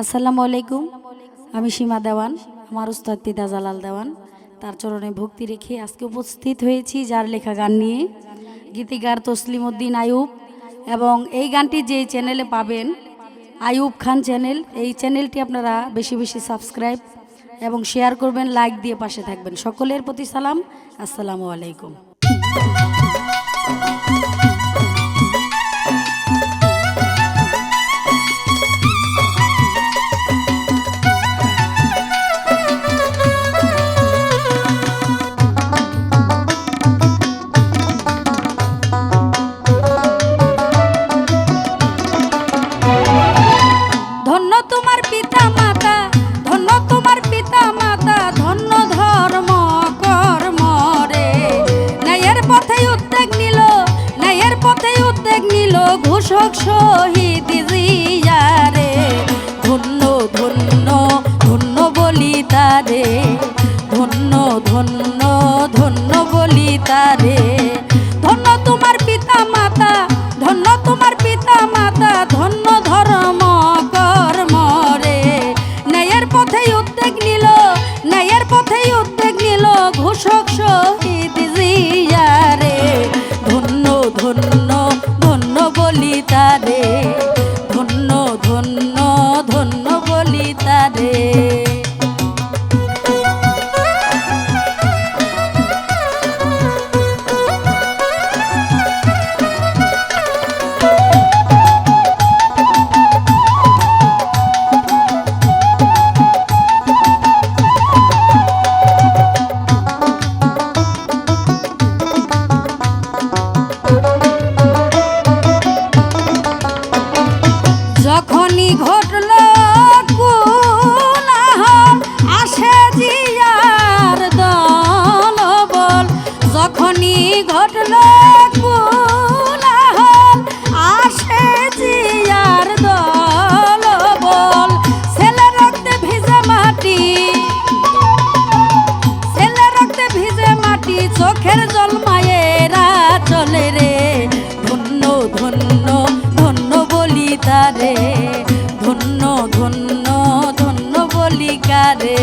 আসসালামু আলাইকুম। আমি সীমা দেওয়ান, আমার উস্তাদ পিতা জালাল দেওয়ান। তার চরণে ভক্তি রেখে আজকে উপস্থিত হয়েছি যার লেখা গান নিয়ে। গীতিকার তসলিম উদ্দিন আয়ুব এবং এই গানটি যে চ্যানেলে পাবেন আয়ুব খান চ্যানেল, এই চ্যানেলটি আপনারা বেশি বেশি সাবস্ক্রাইব এবং শেয়ার করবেন, লাইক দিয়ে পাশে থাকবেন। সকলের প্রতি সালাম, আসসালামু আলাইকুম। তোমার পিতা মাতা ধন্য ধর্ম, কর্ম রে। নিল নিল ঘোষক শহীদ জিয়ারে ধন্য ধন্য ধন্য ধন্য ধন্য ধন্য বলি তারে ঘটল কোলাহল, আসে জিয়ার দলবল ছেলে রক্তে ভিজে মাটি ছেলে রক্তে ভিজে মাটি চোখের জল মায়েরা চলে রে। ধন্য ধন্য ধন্য বলি তারে। ধন্য ধন্য ধন্য বলি কারে।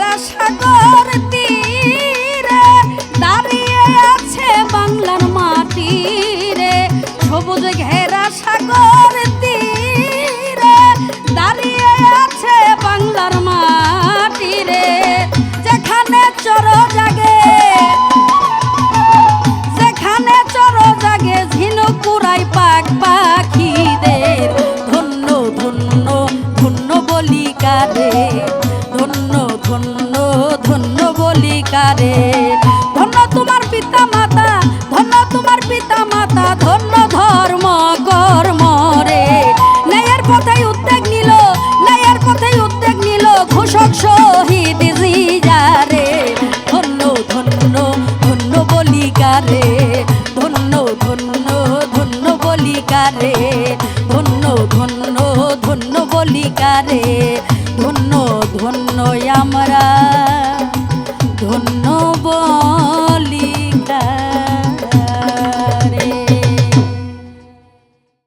সারা সাগর তীরে দাঁড়িয়ে আছে বাংলার মাটি রে সবুজ ঘেরা সাগর তীরে দাঁড়িয়ে আছে বাংলার মাটি রে যেখানে চর জাগে, যেখানে চর জাগে ঝিনুক পুরাই পাক পাক। বলি কারে ধন্য তোমার পিতা মাতা ধন্য তোমার পিতা মাতা ধন্য ধর্ম কর্ম রে। ন্যায়ের পথে উদ্যোগ নিল, ন্যায়ের পথে উদ্যোগ নিল, ঘোষক শহীদ জিজারে ধন্য ধন্য ধন্য বলি কারে ধন্য ধন্য ধন্য বলি কারে ধন্য ধন্য ধন্য বলি কারে ধন্য ধন্য আমরা